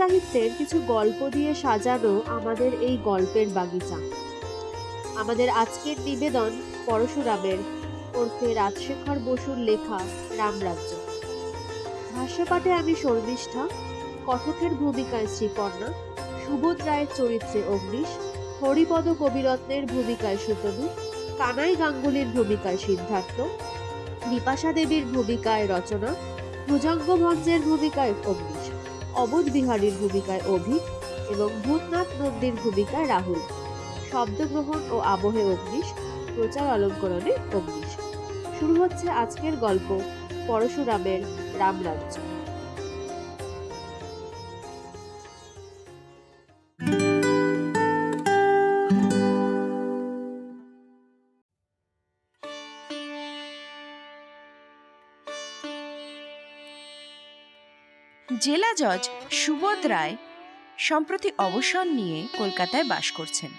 সাহিত্যের কিছু গল্প দিয়ে সাজানো আমাদের এই গল্পের বাগিচা। আমাদের আজকের নিবেদন পরশুরামের ওরফে রাজশেখর বসুর লেখা রামরাজ্য ভাষ্যপাঠে আমি শর্মিষ্ঠা, কথকের ভূমিকায় শ্রীপর্ণা, সুবোধ রায়ের চরিত্রে অগ্নিশ, হরিপদ কবিরত্নের ভূমিকায় সুতনু, কানাই গাঙ্গুলির ভূমিকায় সিদ্ধার্থ, বিপাশা দেবীর ভূমিকায় রচনা ভুজঙ্গ ভঞ্জের ভূমিকায় অগ্নিশ। অবোধ বিহারীর ভূমিকায় অভিক এবং ভূতনাথ নন্দীর ভূমিকায় রাহুল। শব্দগ্রহণ ও আবহে অগ্নিশ, প্রচার অলঙ্করণে অগ্নিশ। শুরু হচ্ছে আজকের গল্প, পরশুরামের রামরাজ্য। জেলা জজ সুবোধ রায় সম্প্রতি অবসর নিয়ে কলকাতায় বাস করছেন।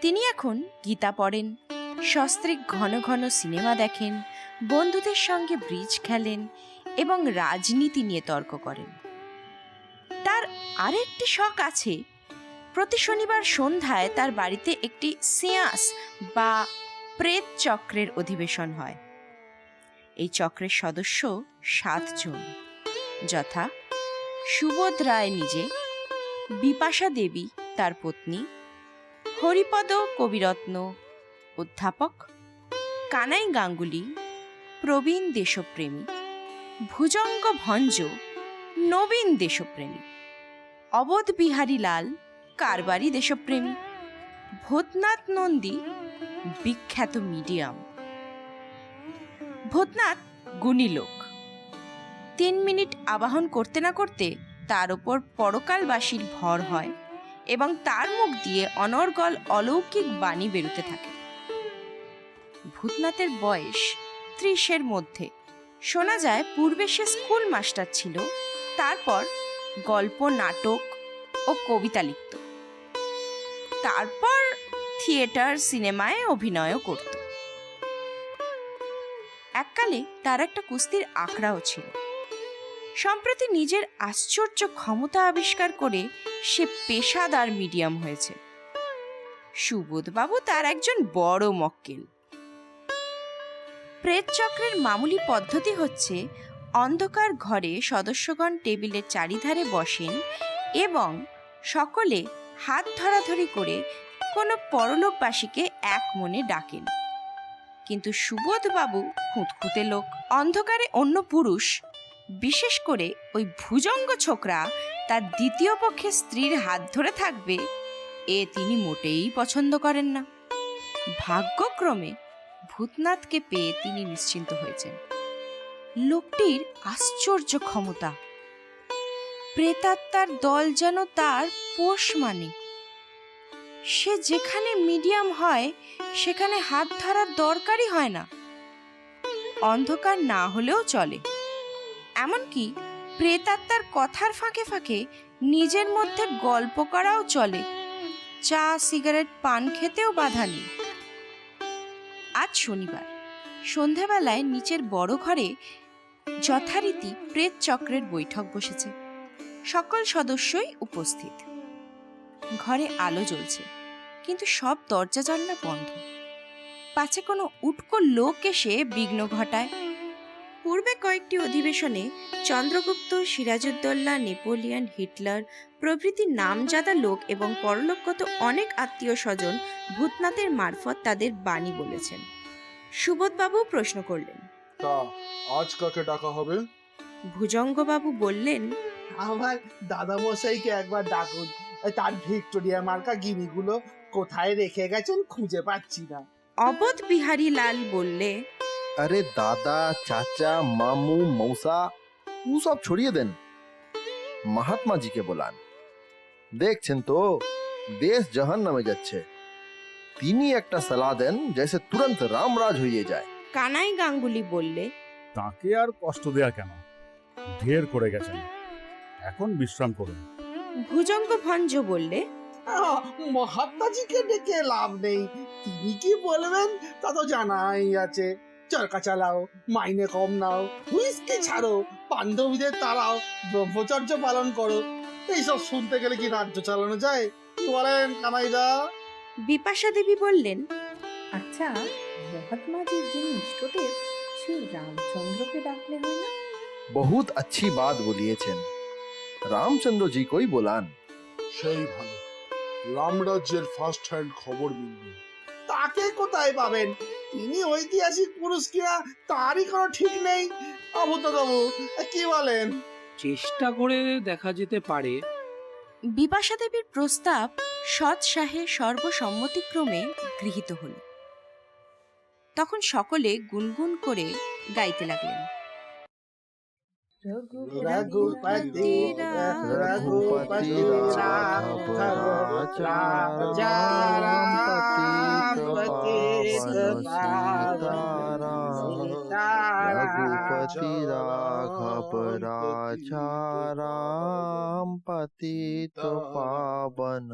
তিনি এখন গীতা পড়েন, সস্ত্রীক ঘন ঘন সিনেমা দেখেন, বন্ধুদের সঙ্গে ব্রিজ খেলেন এবং রাজনীতি নিয়ে তর্ক করেন। তার আরেকটি শখ আছে, প্রতি শনিবার সন্ধ্যায় তার বাড়িতে একটি সিয়াস বা প্রেত চক্রের অধিবেশন হয়। এই চক্রের সদস্য সাতজন। যথা সুবোধ রায় নিজে, বিপাশা দেবী তার পত্নী, হরিপদ কবিরত্ন, অধ্যাপক, কানাই গাঙ্গুলি, প্রবীণ দেশপ্রেমী, ভুজঙ্গ ভঞ্জ, নবীন দেশপ্রেমী, অবধ বিহারী লাল, কারবারি দেশপ্রেমী, ভূতনাথ নন্দী, বিখ্যাত মিডিয়াম। ভূতনাথ গুণী লোক। তিন মিনিট আবাহন করতে না করতে তার ওপর পরকালবাসীর ভর হয় এবং তার মুখ দিয়ে অনর্গল অলৌকিক বাণী বেরোতে থাকে। ভূতনাথের বয়স ত্রিশের মধ্যে। শোনা যায় পূর্বে সে স্কুল মাস্টার ছিল, তারপর গল্প, নাটক ও কবিতা লিখত। তারপর থিয়েটার, সিনেমায় অভিনয়ও করত। এককালে তার একটা কুস্তির আখড়াও ছিল। সম্প্রতি নিজের আশ্চর্য ক্ষমতা আবিষ্কার করে সে পেশাদার মিডিয়াম হয়েছে। সুবোধবাবু তার একজন বড় মক্কেল। প্রেত চক্রের মামুলি পদ্ধতি হচ্ছে অন্ধকার ঘরে সদস্যগণ টেবিলের চারিধারে বসেন এবং সকলে হাত ধরাধরি করে কোনো পরলোকবাসীকে এক মনে ডাকেন। কিন্তু সুবোধবাবু খুঁতখুঁতে লোক, অন্ধকারে অন্য পুরুষ বিশেষ করে ওই ভুজঙ্গ ছোকরা তার দ্বিতীয় পক্ষে স্ত্রীর হাত ধরে থাকবে, এ তিনি মোটেই পছন্দ করেন না। ভাগ্যক্রমে ভূতনাথকে পেয়ে তিনি নিশ্চিন্ত হয়েছেন। লোকটির আশ্চর্য ক্ষমতা। প্রেতাত্মার দল যেন তার পোষ মানে। সে যেখানে মিডিয়াম হয়, সেখানে হাত ধরার দরকারই হয় না। অন্ধকার না হলেও চলে। এমনকি প্রেতাত্মার কথার ফাঁকে ফাঁকে নিজের মধ্যে গল্প করাও চলে। চা, সিগারেট, পান খেতেও বাধা নেই। আজ শনিবার। সন্ধেবেলায় নিচের বড় ঘরে যথারীতি প্রেত চক্রের বৈঠক বসেছে। সকল সদস্যই উপস্থিত। ঘরে আলো জ্বলছে, কিন্তু সব দরজা জানলা বন্ধ। পাছে কোনো উটকো লোক এসে বিঘ্ন ঘটায়। পূর্বে কয়েকটি অধিবেশনে চন্দ্রগুপ্ত সিরাজউদ্দৌলা নেপোলিয়ন হিটলার প্রভৃতি নামজাদা লোক এবং পরলোকগত অনেক আত্মীয় স্বজন ভূতনাথের মারফত তাদের বাণী বলেছেন। সুবোধবাবু প্রশ্ন করলেন তা আজ কাকে ডাকা হবে? ভুজঙ্গবাবু বললেন আমার দাদামশাইকে একবার ডাকুন তার ভিক্টোরিয়া মার্কা গিনিগুলো কোথায় রেখে গেছেন খুঁজে পাচ্ছি না। অবধ বিহারী লাল বললে আরে দাদা চাচা মামু মৌসা ও সব ছড়িয়ে দেন। মহাত্মাজিকে বলান। দেখছেন তো দেশ জাহান নামে যাচ্ছে। তিনি একটা সালা দেন জেসে তুরন্ত রামরাজ হয়ে যায়। কানাই গাঙ্গুলি বললে তাকে আর কষ্ট দেয়া কেন? ঢের করে গেছেন। এখন বিশ্রাম করুন। ভুজঙ্গ ভঞ্জ বললে মহাত্মাজিকে ডেকে লাভ নেই। তিনি কি বলবেন তা তো জানাই আছে। চরকা চালাও মাইনে কম নাও হুইস্কি ছাড়ো বান্ধবীদের তারাও ব্রহ্মচর্য পালন করো এইসব শুনতে গেলে কি রাজ্য চালানো যায় কি বলেন কানাইদা বিপাশা দেবী বললেন আচ্ছা মহাত্মাজির যিনি ইষ্টদেব সেই রামচন্দ্রকে ডাকলে হয় না বহুত अच्छी बात বলিয়েছেন রামচন্দ্র জি কই বলান সেই ভালো রামরাজ্যের ফার্স্ট হ্যান্ড খবর মিলবে তাকে কোথায় পাবেন? তিনি ঐতিহাসিক পুরুষ কিনা তারই কোনো ঠিক নেই। অভূতবাবু কি বলেন? চেষ্টা করে দেখা যেতে পারে। বিপাশা দেবীর প্রস্তাব সৎ সাহে সর্বসম্মতিক্রমে গৃহীত হল। তখন সকলে গুনগুন করে গাইতে লাগলেন। রঘুপতি রঘুপতি রাঘব রাজা রাম পতিত रघुपति राघव राजा राम पतित पावन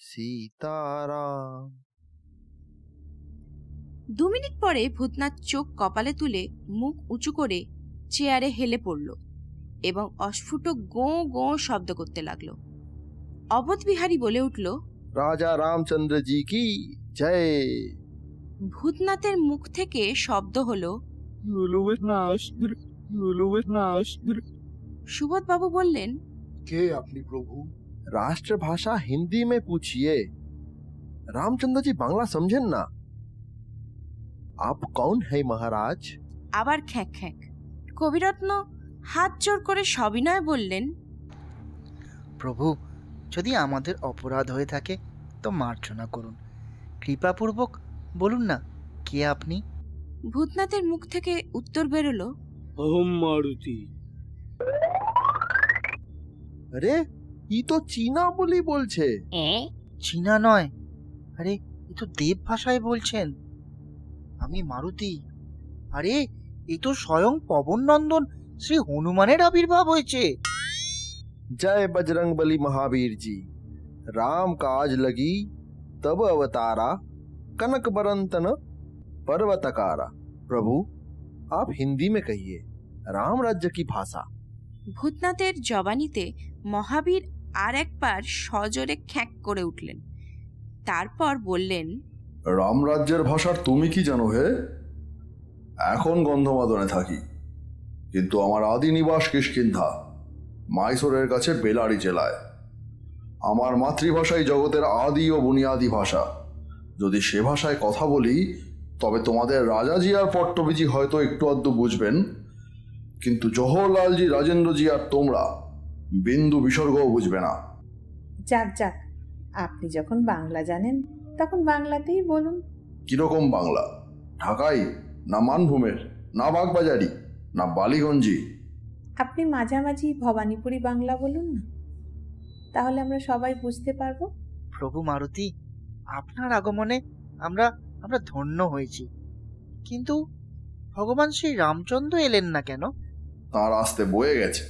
सीताराम দু মিনিট পরে ভূতনাথ চোখ কপালে তুলে মুখ উঁচু করে চেয়ারে হেলে পড়ল এবং অস্ফুট গো গো শব্দ করতে লাগল। অবধবিহারী বলে উঠল রাজা রামচন্দ্র জি কি? জয়। ভূতনাথের মুখ থেকে শব্দ হলো সুবোধবাবু বললেন কে আপনি প্রভু? রাষ্ট্রভাষা হিন্দি মে পুছিয়ে। রামচন্দ্রজি বাংলা সমঝেন না। আপ কৌন হে মহারাজ? আবার খ্যাঁক খ্যাঁক। কবিরত্ন হাত জোর করে সবিনয় বললেন প্রভু যদি আমাদের অপরাধ হয়ে থাকে তো মার্জনা করুন। কৃপাপূর্বক বলুন না কে আপনি? ভূতনাথের মুখ থেকে উত্তর বেরোলো মারুতি। আরে ই তো চীনা বলি বলছে। চীনা নয়। আরে ই তো দেব ভাষায় বলছেন। আমি মারুতি। আরে এ তো স্বয়ং পবন নন্দন শ্রী হনুমানের আবির্ভাব হয়েছে जय बजरंग बली महावीर जी राम काज लगी तब अवतारा कनक बरंतन पर्वतकारा प्रभु आप हिंदी में कहिए राम राज्य की भाषा ভূতনাথের জবানিতে মহাবীর আর একবার সজোরে খ্যাঁক করে উঠলেন তারপর বললেন রামরাজ্যের ভাষার তুমি কি জানো হে এখন গন্ধমাদনে থাকি। কিন্তু আমার আদি নিবাস কিষ্কিন্ধা মাইসোরের কাছে বেলারি জেলায়। আমার মাতৃভাষাই জগতের আদি ও বুনিয়াদি ভাষা। যদি সে ভাষায় কথা বলি তবে তোমাদের রাজাজি আর পট্টবিজি হয়তো একটু আধটু বুঝবেন। কিন্তু জওহরলালজি রাজেন্দ্রজি আর তোমরা বিন্দু বিসর্গও বুঝবে না। যাক যাক আপনি যখন বাংলা জানেন তখন বাংলাতেই বলুন। কীরকম বাংলা? ঢাকাই? না মানভূমের না বাগবাজারি না বালিগঞ্জি। আপনি মাঝামাঝি ভবানীপুরি বাংলা বলুন না। তাহলে আমরা সবাই বুঝতে পারব। প্রভু মারুতি আপনার আগমনে আমরা আমরা ধন্য হয়েছি। কিন্তু ভগবান শ্রী রামচন্দ্র এলেন না কেন? তার আসতে বয়ে গেছে।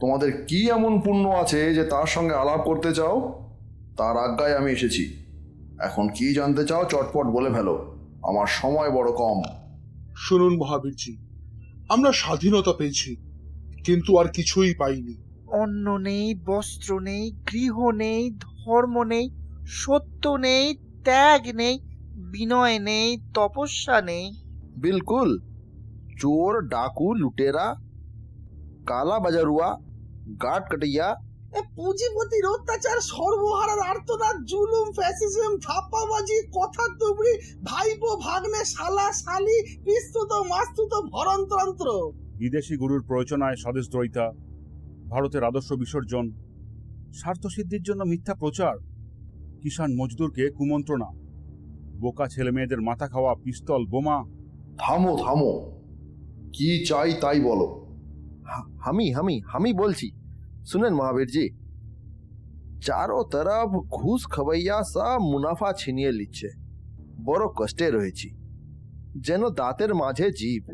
তোমাদের কি এমন পুণ্য আছে যে তার সঙ্গে আলাপ করতে চাও? তার আজ্ঞায় আমি এসেছি। এখন কি জানতে চাও চটপট বলে ফেলো। আমার সময় বড় কম শুনুন মহাবীরজি আমরা স্বাধীনতা পেয়েছি কিন্তু আর কিছুই পাইনি অন্ন নেই বস্ত্র নেই গৃহ নেই ধর্ম নেই সত্য নেই ত্যাগ নেই বিনয় নেই তপস্যা নেই बिल्कुल चोर डाकू लुटेरा काला बाजारुआ गाट कटैया এ পুঁজিপতির অত্যাচার সর্বহারার আর্তনাদ জুলুম ফ্যাসিজম থাপ্পাবাজি কথা তুবড়ি ভাইপো ভাগ্নে শালা শালি পিস্তুত মাস্তুত ভরণতন্ত্র। বিদেশি গুরুর প্রয়োজনায় স্বদেশ স্বদেশদ্রোহিতা ভারতের আদর্শ বিসর্জন স্বার্থসিদ্ধির জন্য মিথ্যা প্রচার। কিষাণ মজদুরকে কুমন্ত্রণা বোকা ছেলে মেয়েদের মাথা খাওয়া পিস্তল বোমা। থামো থামো। কি চাই তাই বলো। হামি হামি হামি বলছি। सुनन महावीर जी ચારો તરફ ઘૂસ ખવૈયા સા મુનાફા છીનીએ લીચે বড় কষ্টে রয়েছি যেন দাঁতের মাঝে জীব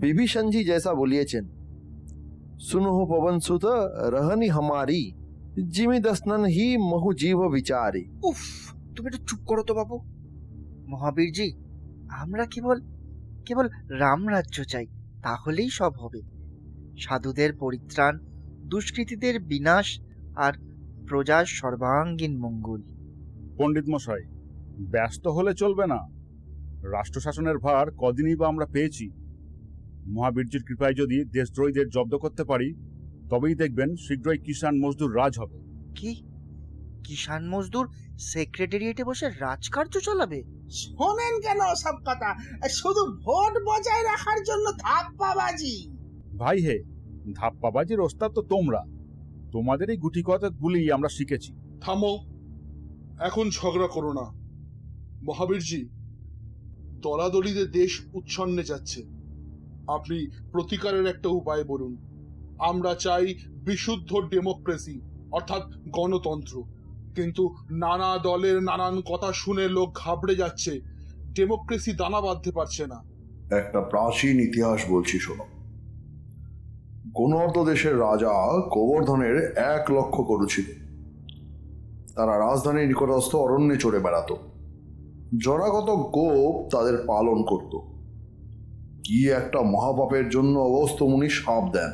বিভীষণজি জেসা বলিয়েছেন সুনহ পবনসুত রহনি হামারি জিমি দসনন হি মহু জীব বিচারি উফ তুমি একটু চুপ করো তো বাবু মহাবীরজি আমরা কেবল কেবল রামরাজ্য চাই তাহলেই সব হবে সাধুদের পরিত্রাণ দুষ্কৃতীদের বিনাশ আর প্রজার সর্বাঙ্গীন মঙ্গল। পণ্ডিত মশাই ব্যস্ত হলে চলবে না। রাষ্ট্র শাসনের ভার কদিনই বা আমরা পেয়েছি। মহাবীর্যের কৃপায় যদি দেশদ্রোহীদের জব্দ করতে পারি তবেই দেখবেন শীঘ্রই কিষাণ মজদুর রাজ হবে। কি? কিষাণ মজদুর সেক্রেটারিয়েটে বসে রাজকার্য চালাবে? শোনেন কেন সব কথা? শুধু ভোট বজায় রাখার জন্য ধাপ্পাবাজি ভাই হে ধাপ্পাবাজির ওস্তাদ তো তোমরা। তোমাদের এই গুটি গুলি আমরা শিখেছি। থামো। এখন ঝগড়া করো না। মহাবীরজি দলাদলিতে দেশ উচ্ছন্নে যাচ্ছে। আপনি প্রতিকারের একটা উপায় বলুন। আমরা চাই বিশুদ্ধ ডেমোক্রেসি অর্থাৎ গণতন্ত্র। কিন্তু নানা দলের নানান কথা শুনে লোক ঘাবড়ে যাচ্ছে। ডেমোক্রেসি দানা বাঁধতে পারছে না। একটা প্রাচীন ইতিহাস বলছি শোনো। গণর্দ দেশের রাজা গোবর্ধনের এক লক্ষ গরু ছিল। তারা রাজধানীর নিকটস্থ অরণ্যে চড়ে বেড়াতো। জরাগত গোপ তাদের পালন করত। কি একটা মহাপাপের জন্য অগস্ত মুনি সাপ দেন।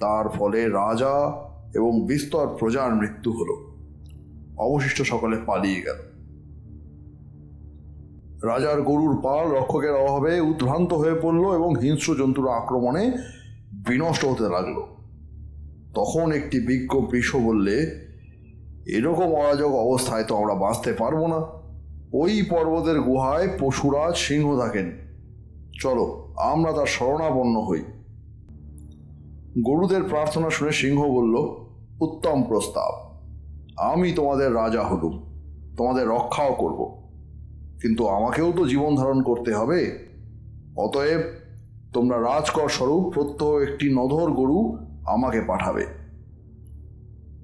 তার ফলে রাজা এবং বিস্তর প্রজার মৃত্যু হল। অবশিষ্ট সকলে পালিয়ে গেল। রাজার গরুর পাল রক্ষকের অভাবে উদ্ভ্রান্ত হয়ে পড়ল এবং হিংস্র জন্তুর আক্রমণে বিনষ্ট হতে লাগল। তখন একটি বিজ্ঞ বৃষ বললে, এরকম অরাজক অবস্থায় তো আমরা বাঁচতে পারব না। ওই পর্বতের গুহায় পশুরাজ সিংহ থাকেন। চলো, আমরা তার শরণাপন্ন হই। গরুদের প্রার্থনা শুনে সিংহ বলল, উত্তম প্রস্তাব। আমি তোমাদের রাজা হলুম, তোমাদের রক্ষাও করব। কিন্তু আমাকেও তো জীবন ধারণ করতে হবে। অতএব তোমরা রাজকর স্বরূপ প্রত্যহ একটি নধর গরু আমাকে পাঠাবে।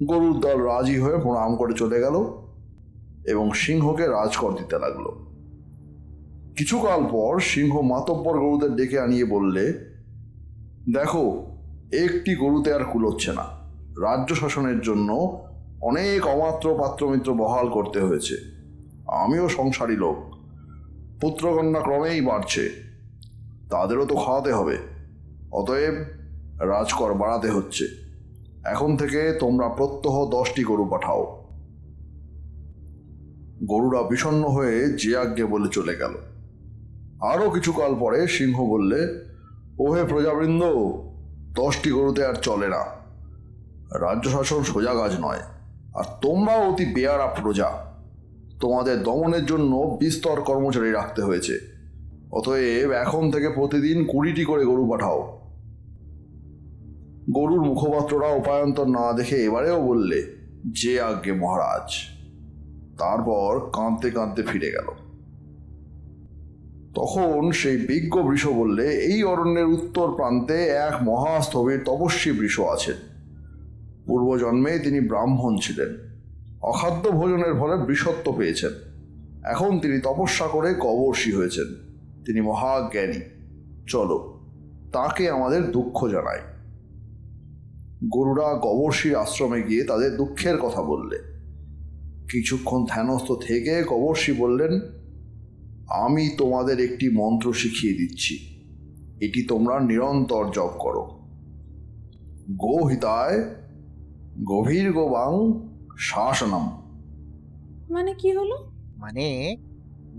গরুর দল রাজি হয়ে প্রণাম করে চলে গেল এবং সিংহকে রাজকর দিতে লাগল। কিছুকাল পর সিংহ মাতব্বর গরুদের ডেকে আনিয়ে বললে, দেখো, একটি গরুতে আর কুলোচ্ছে না। রাজ্য শাসনের জন্য অনেক অমাত্র পাত্রমিত্র বহাল করতে হয়েছে। আমিও সংসারী লোক। পুত্রকন্যা ক্রমেই বাড়ছে। তাদেরও তো খাওয়াতে হবে। অতএব রাজকর বাড়াতে হচ্ছে। এখন থেকে তোমরা প্রত্যহ দশটি গরু পাঠাও। গরুরা বিষণ্ণ হয়ে যে আজ্ঞে বলে চলে গেল। আরও কিছুকাল পরে সিংহ বললে, ওহে প্রজাবৃন্দ, দশটি গরুতে আর চলে না। রাজ্য শাসন সোজা কাজ নয়, আর তোমরাও অতি বেয়ারা প্রজা। তোমাদের দমনের জন্য বিস্তর কর্মচারী রাখতে হয়েছে। অতএব এখন থেকে প্রতিদিন কুড়িটি করে গরু পাঠাও। গরুর মুখপাত্ররা উপায়ন্তর না দেখে এবারেও বললে, যে আজ্ঞে মহারাজ। তারপর কাঁদতে কাঁদতে ফিরে গেল। তখন সেই বিজ্ঞ বৃষ বললে, এই অরণ্যের উত্তর প্রান্তে এক মহাস্থবির তপস্বী বৃষ আছেন। পূর্বজন্মে তিনি ব্রাহ্মণ ছিলেন। অখাদ্য ভোজনের ফলে বৃষত্ব পেয়েছেন। এখন তিনি তপস্যা করে কবর্ষী হয়েছেন। তিনি মহাজ্ঞানী। চলো তাকে আমাদের দুঃখ জানাই। গরুরা গবর্ষীর আশ্রমে গিয়ে তাদের দুঃখের কথা বললে। কিছুক্ষণ ধ্যানস্থ থেকে গবর্ষী বললেন আমি তোমাদের একটি মন্ত্র শিখিয়ে দিচ্ছি। এটি তোমরা নিরন্তর জপ করো। গোহিতায় গভীর গোবাং শাসনম। মানে কি হলো? মানে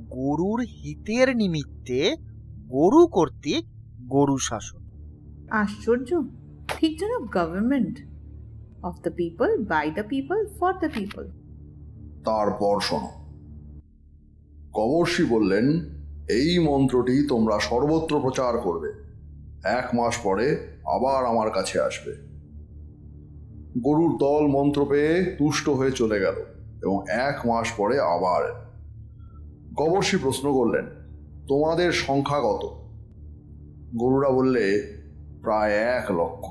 গরুর হিতের নিমিত্তে গরু কর্তৃক গরু শাসন। আশ্চর্য। ঠিক যেন government of the people by the people for the people তারপর শোনো। কবর্ষী বললেন এই মন্ত্রটি তোমরা সর্বত্র প্রচার করবে। এক মাস পরে আবার আমার কাছে আসবে। গরুর দল মন্ত্র পেয়ে তুষ্ট হয়ে চলে গেল এবং এক মাস পরে আবার। গবর্ষী প্রশ্ন করলেন তোমাদের সংখ্যা কত গরুরা বললে, প্রায় এক লক্ষ।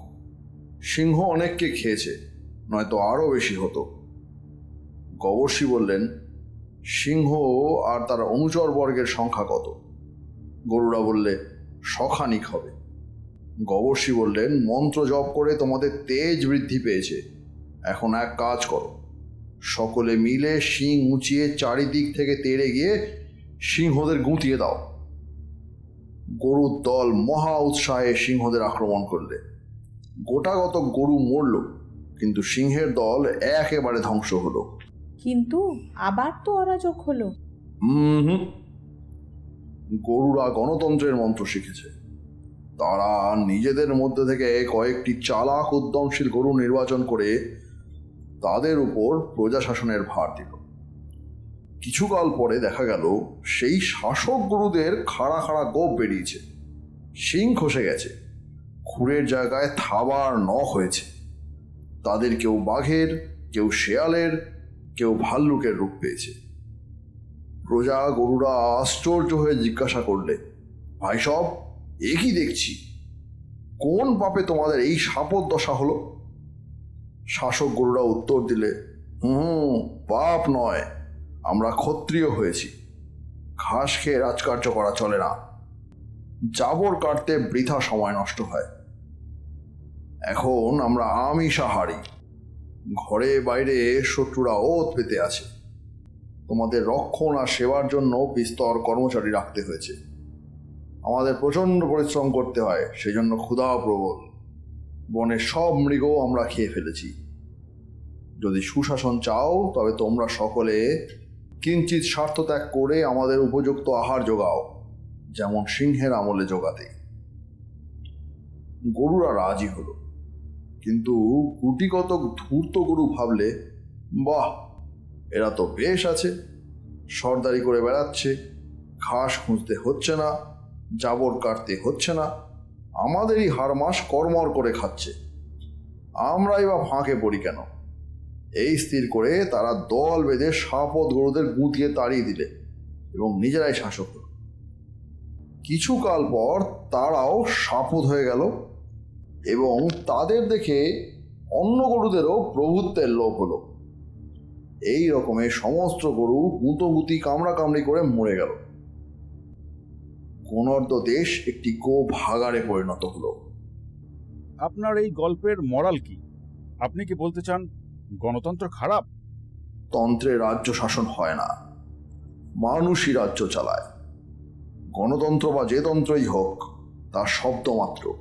সিংহ অনেককে খেয়েছে, নয়তো আরও বেশি হতো। গবর্ষী বললেন, সিংহ আর তার অনুচর বর্গের সংখ্যা কত? গরুরা বললে, শখানিক হবে। গবর্ষী বললেন, মন্ত্র জপ করে তোমাদের তেজ বৃদ্ধি পেয়েছে। এখন এক কাজ করো। সকলে মিলে শিং উঁচিয়ে চারিদিক থেকে তেড়ে গিয়ে সিংহদের গুঁতিয়ে দাও। গরুর দল মহা উৎসাহে সিংহদের আক্রমণ করলে। গোটাগত গরু মরল কিন্তু সিংহের দল একেবারে ধ্বংস হলো। কিন্তু আবার তো অরাজক হলো। হুম। গরুরা গণতন্ত্রের মন্ত্র শিখেছে। তারা নিজেদের মধ্যে থেকে কয়েকটি চালাক উদ্যমশীল গরু নির্বাচন করে তাদের উপর প্রজাশাসনের ভার দিল। কিছুকাল পরে দেখা গেল, সেই শাসক গরুদের খাড়া খাড়া গোপ বেরিয়েছে। শিং খসে গেছে। খুরের জায়গায় থাবার নখ হয়েছে। তাদের কেউ বাঘের, কেউ শেয়ালের, কেউ ভাল্লুকের রূপ পেয়েছে। প্রজা গরুরা আশ্চর্য হয়ে জিজ্ঞাসা করলে, ভাই সব, এ কি দেখছি? কোন পাপে তোমাদের এই সাপদ দশা হলো? শাসক গরুরা উত্তর দিলে, হুম, পাপ নয়। আমরা ক্ষত্রিয় হয়েছি। ঘাস খেয়ে রাজকার্য করা চলে না। জাবর কাটতে বৃথা সময় নষ্ট হয়। এখন আমরা আমিষাহারি। ঘরে বাইরে শত্রুরা ওত পেতে আছে। তোমাদের রক্ষণ আর সেবার জন্য বিস্তর কর্মচারী রাখতে হয়েছে। আমাদের প্রচণ্ড পরিশ্রম করতে হয়, সেজন্য ক্ষুধা প্রবল। বনের সব মৃগ আমরা খেয়ে ফেলেছি। যদি সুশাসন চাও, তবে তোমরা সকলে কিঞ্চিত স্বার্থত্যাগ করে আমাদের উপযুক্ত আহার যোগাও, যেমন সিংহের আমলে যোগাতে। গরুরা রাজি হলো, কিন্তু গুটিকতক ধূর্ত গরু ভাবলে, বাহ, এরা তো বেশ আছে, সর্দারি করে বেড়াচ্ছে, ঘাস খুঁজতে হচ্ছে না, জাবর কাটতে হচ্ছে না, আমাদেরই হার মাস কর্মর করে খাচ্ছে, আমরাই বা ফাঁকে পড়ি কেন? এই স্থির করে তারা দল বেঁধে সাপদ গরুদের গুঁতিয়ে তাড়িয়ে দিলে এবং নিজেরাই শাসক হলো। কিছুকাল পর তারাও সাপদ হয়ে গেল এবং তাদের দেখে অন্য গরুদেরও প্রভুত্বের লোভ হলো। এই রকমের সমস্ত গরু গুঁতোগুতি কামড়া কামড়ি করে মরে গেল। কোনর্দ দেশ একটি গো ভাগাড়ে পরিণত হলো। আপনার এই গল্পের মরাল কি? আপনি কি বলতে চান গণতন্ত্র খারাপ? তন্ত্রে রাজ্য শাসন হয় না। মানুষই রাজ্য চালায়। গণতন্ত্র বা যে তন্ত্রই হোক তার শব্দ মাত্র।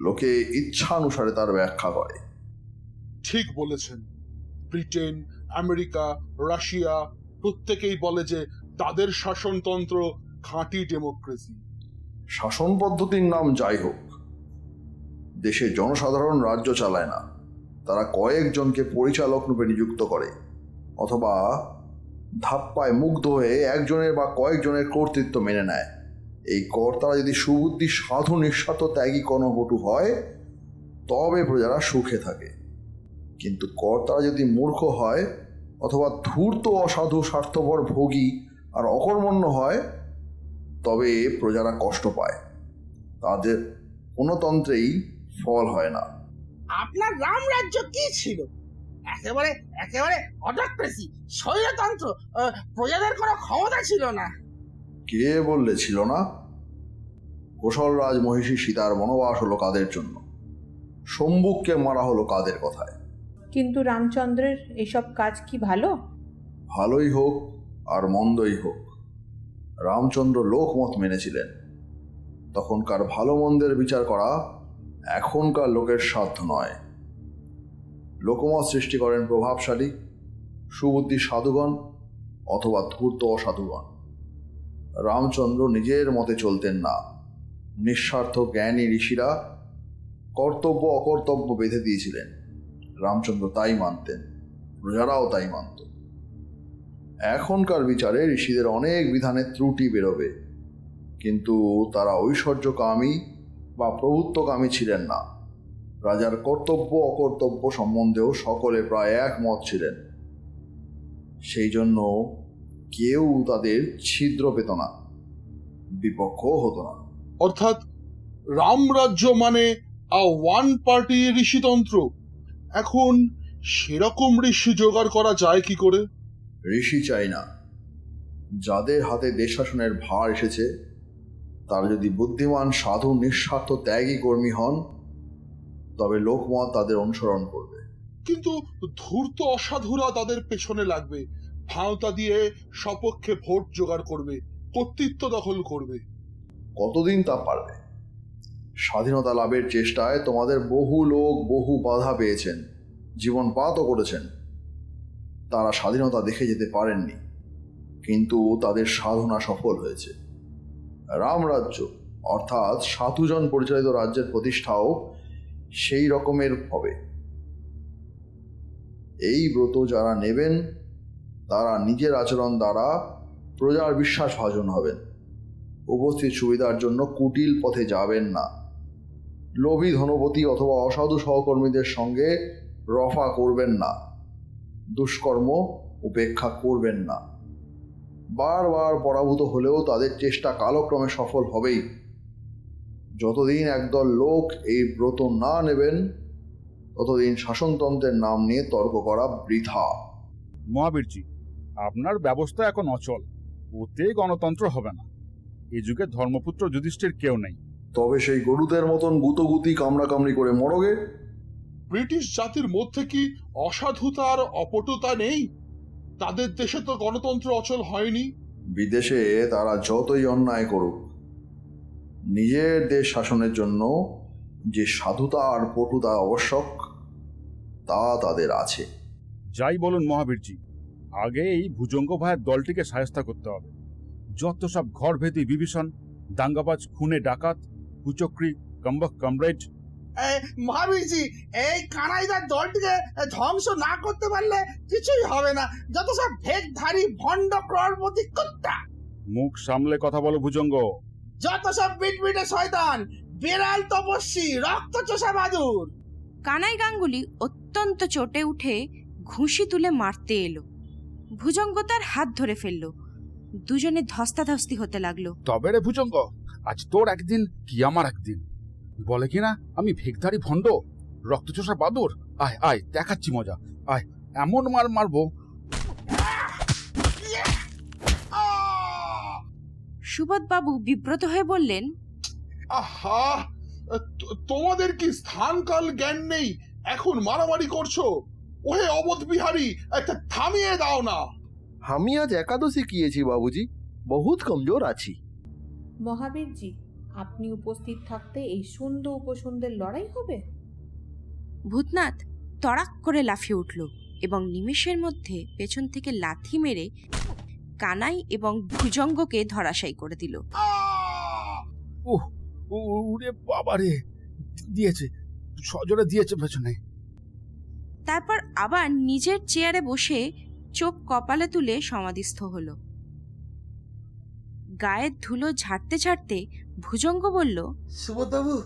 লোকে ইচ্ছানুসারে তার ব্যাখ্যা করে। ঠিক বলেছেন। ব্রিটেন আমেরিকা রাশিয়া প্রত্যেকেই বলে যে তাদের শাসনতন্ত্র খাঁটি ডেমোক্রেসি। শাসন পদ্ধতির নাম যাই হোক দেশে জনসাধারণ রাজ্য চালায় না। তারা কয়েকজনকে পরিচালক রূপে নিযুক্ত করে, অথবা ধাপ্পায় মুগ্ধ হয়ে একজনের বা কয়েকজনের কর্তৃত্ব মেনে নেয়। এই কর্তারা যদি সুবুদ্ধি, সাধু, নিঃস্বার্থ ত্যাগী কর্ণবটু হয়, তবে প্রজারা সুখে থাকে। কিন্তু কর্তারা যদি মূর্খ হয়, অথবা ধূর্ত, অসাধু, স্বার্থপর, ভোগী আর অকর্মণ্য হয়, তবে প্রজারা কষ্ট পায়। তাদের কোনো তন্ত্রেই ফল হয় না। আপনার রামরাজ্য কি ছিল? একেবারে একেবারে অটোক্রেসি স্বৈরতন্ত্র আহ, প্রজাদের কোনো ক্ষমতা ছিল না। কে বললে ছিল না? কোশল রাজ মহিষী সীতার বনবাস হলো কাদের জন্য? শম্ভুককে মারা হলো কাদের কথায়? কিন্তু রামচন্দ্রের এসব কাজ কি ভালো? ভালোই হোক আর মন্দই হোক। রামচন্দ্র লোকমত মেনেছিলেন। তখনকার ভালো মন্দের বিচার করা এখনকার লোকের সাধ্য নয়। লোকমত সৃষ্টি করেন প্রভাবশালী, সুবুদ্ধি সাধুগণ অথবা ধূর্ত অসাধুগণ। রামচন্দ্র নিজের মতে চলতেন না। নিঃস্বার্থ জ্ঞানী ঋষিরা কর্তব্য অকর্তব্য বেঁধে দিয়েছিলেন। রামচন্দ্র তাই মানতেন, প্রজারাও তাই মানত। এখনকার বিচারে ঋষিদের অনেক বিধানে ত্রুটি বেরোবে, কিন্তু তারা ঐশ্বর্যকামী বা প্রভুত্বকামী ছিলেন না। রাজার কর্তব্য অকর্তব্য সম্বন্ধেও সকলে প্রায় একমত ছিলেন। সেই জন্য কেউ তাদের ছিদ্র পেত না বিপক্ষও হতো না। অর্থাৎ রামরাজ্য মানে আ ওয়ান পার্টি ঋষিতন্ত্র। এখন সেরকম ঋষি জোগাড় করা যায় কি করে? ঋষি চাই না। যাদের হাতে দেশ শাসনের ভার এসেছে তারা যদি বুদ্ধিমান সাধু নিঃস্বার্থ ত্যাগী কর্মী হন তবে লোকমত তাদের অনুসরণ করবে। কিন্তু ধূর্ত অসাধুরা তাদের পেছনে লাগবে। ভাঁওতা দিয়ে সপক্ষে ভোট জোগাড় করবে কর্তৃত্ব দখল করবে। কতদিন তা পারবে? স্বাধীনতা লাভের চেষ্টায় তোমাদের বহু লোক বহু বাধা পেয়েছেন জীবনপাতও করেছেন। তারা স্বাধীনতা দেখে যেতে পারেননি কিন্তু তাদের সাধনা সফল হয়েছে। রামরাজ্য অর্থাৎ সাধুজন পরিচালিত রাজ্যের প্রতিষ্ঠাও সেই রকমের হবে। এই ব্রত যারা নেবেন, তারা নিজের আচরণ দ্বারা প্রজার বিশ্বাস ভাজন হবেন। উপস্থিত সুবিধার জন্য কুটিল পথে যাবেন না। লোভী ধনপতি অথবা অসাধু সহকর্মীদের সঙ্গে রফা করবেন না। দুষ্কর্ম উপেক্ষা করবেন না। বারবার পরাভূত হলেও তাদের চেষ্টা কালক্রমে সফল হবেই। যতদিন একদল লোক এই ব্রত না নেবেন ততদিন শাসনতন্ত্রের নাম নিয়ে তর্ক করা বৃথা। মহাবীরজি আপনার ব্যবস্থা এখন অচল। ওতে গণতন্ত্র হবে না। এই যুগে ধর্মপুত্র যুধিষ্ঠির কেউ নেই। তবে সেই গরুদের মতন গুতগুতি কামড়াকামড়ি করে মরগে? ব্রিটিশ জাতির মধ্যে কি অসাধুতা আর অপটুতা নেই? তাদের দেশে তো গণতন্ত্র অচল হয়নি। বিদেশে তারা যতই অন্যায় করুক নিজের দেশ শাসনের জন্য যে সাধুতা আর পটুতা আবশ্যক তা তাদের আছে। যাই বলুন মহাবীরজি আগে এই ভুজঙ্গ ভাইয়ের দলটিকে সায়স্তা করতে হবে। যত সব ঘর ঘরভেদি বিভীষণ দাঙ্গাবাজ খুনে ডাকাত কুচক্রি কম্বক কমরেড এ, মহাবীরজি এই কানাইদার দলটিকে ধ্বংস না করতে পারলে কিছুই হবে না। যত সব ভেকধারী ভণ্ড ক্রড়পতি কুত্তা। মুখ সামলে কথা বলো ভুজঙ্গ। যত সব বিটবিটে শয়তান বিড়াল তপস্বী রক্ত চোষা বাদুর। কানাই গাঙ্গুলি অত্যন্ত চটে উঠে ঘুষি তুলে মারতে এলো। ভুজঙ্গ তার হাত ধরে ফেলল। দুজনে ধস্তাধস্তি হতে লাগল। তবে রে ভুজঙ্গ আজ তোর একদিন কি আমার একদিন? বলে কিনা আমি ভেগধারী ভণ্ড। রক্তচোষা বাদুর। আয় আয় দেখাচ্ছি মজা। আয় এমন মার মারবো। আহ! সুবোধবাবু বিব্রত হয়ে বললেন আহা! তো- তোমাদের কি স্থানকাল জ্ঞান নেই? এখন মারামারি করছ? ওহে অবধ বিহারী একটা থামিয়ে দাও না। আমি আজ একাদশী গিয়েছি বাবুজি। বহুত কমজোর আছি। মহাবীরজি আপনি উপস্থিত থাকতে এই সুন্দর উপসুন্দর লড়াই হবে? ভূতনাথ তড়াক করে লাফিয়ে উঠল এবং নিমেষের মধ্যে পেছন থেকে লাথি মেরে কানাই এবং ভুজঙ্গকে ধরাশায়ী করে দিল! উরে বাবারে দিয়েছে সজোরে দিয়েছে পেছনে। তারপর আবার নিজের চেয়ারে বসে চোখ কপালে তুলে সমাধিস্থ হলো। গায়ের ধুলো ঝাড়তে ঝাড়তে ভুজঙ্গ বলল সুবোধবাবু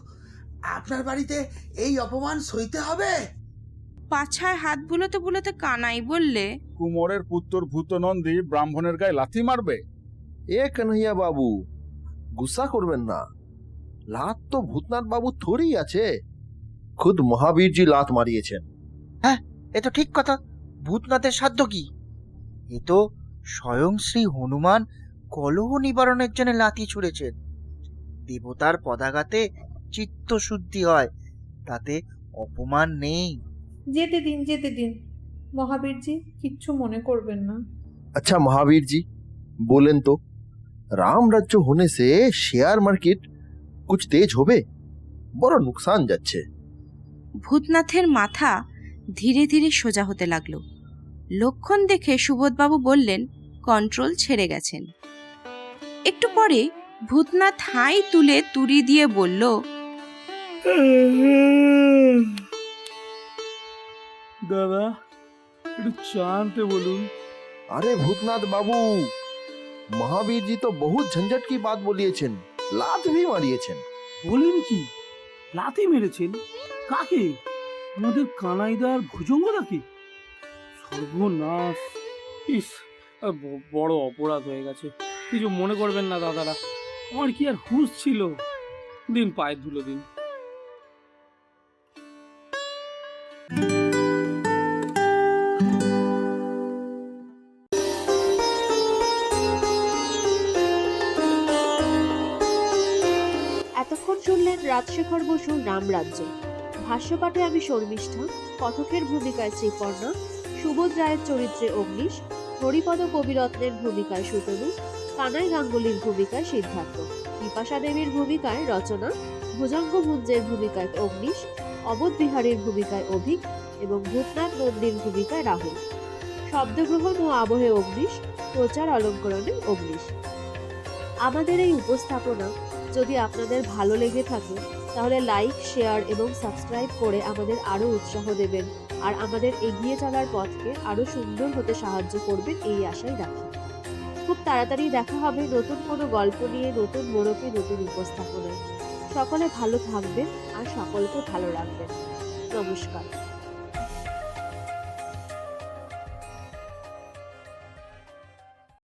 আপনার বাড়িতে এই অপমান সইতে হবে? পাছায় হাত বুলোতে বুলোতে কানাই বললে কুমোরের পুত্র ভূতনন্দী ব্রাহ্মণের গায়ে লাথি মারবে? এ কানহাইয়া বাবু গুসা করবেন না। লাত তো ভূতনাথ বাবু থোড়ি আছে। খুদ মহাবীরজি লাত মারিয়েছেন। হ্যাঁ এ তো ঠিক কথা। ভূতনাথের সাধ্য কি? এ তো স্বয়ং শ্রী হনুমান কলহ নিবারণের জন্য লাথি ছুঁড়েছেন। দেবতার পদাঘাতে চিত্ত শুদ্ধি হয় তাতে অপমান নেই যেতে দিন যেতে দিন মহাবীরজি কিচ্ছু মনে করবেন না अच्छा महावीर जी बोलें तो राम राज्य होने से शेयर मार्केट कुछ तेज হবে বড় নুকসান যাচ্ছে ভূতনাথের মাথা ধীরে ধীরে সোজা হতে লাগলো লক্ষণ দেখে সুবোধবাবু বললেন কন্ট্রোল ছেড়ে গেছেন একটু পরে ভূতনাথ হাই তুলে তুড়ি দিয়ে বলল দাদা একটু চা আনতে বলুন। আরে ভূতনাথ বাবু মহাবীরজি তো বহু ঝঞ্ঝট কি বাদ বলিয়েছেন লাথ ভি মারিয়েছেন। বলুন কি লাথি মেরেছেন? কাকে? আমাদের কানাইদার ভুজঙ্গদাকে? সর্বনাশ। ইস বড় অপরাধ হয়ে গেছে। কিছু মনে করবেন না দাদারা। আমার কি আর হুঁশ ছিল? দিন পায়ের ধুলো দিন। এতক্ষণ শুনলেন রাজশেখর বসুর রামরাজ্য ভাষ্যপাঠে আমি শর্মিষ্ঠা, কথকের ভূমিকায় শ্রীপর্ণা, সুবোধ রায়ের চরিত্রে অগ্নিশ, হরিপদ কবিরত্নের ভূমিকায় সুতনু কানাই গাঙ্গুলির ভূমিকায় সিদ্ধার্থ। বিপাশা দেবীর ভূমিকায় রচনা, ভুজঙ্গ ভুঞ্জের ভূমিকায় অগ্নিশ, অবধ বিহারীর ভূমিকায় অভিক এবং ভূতনাথ নন্দীর ভূমিকায় রাহুল। শব্দগ্রহণ ও আবহে অগ্নিশ, প্রচার অলঙ্করণে অগ্নিশ। আমাদের এই উপস্থাপনা যদি আপনাদের ভালো লেগে থাকে, তাহলে লাইক, শেয়ার এবং সাবস্ক্রাইব করে আমাদের আরও উৎসাহ দেবেন। আর আমাদের এগিয়ে চলার পথকে আরও সুন্দর হতে সাহায্য করবেন এই আশাই রাখি। খুব তাড়াতাড়ি দেখা হবে নতুন কোনো গল্প নিয়ে, নতুন মোড়কে, নতুন উপস্থাপনায়। সকলে ভালো থাকবেন আর সকলকে ভালো রাখবেন। নমস্কার।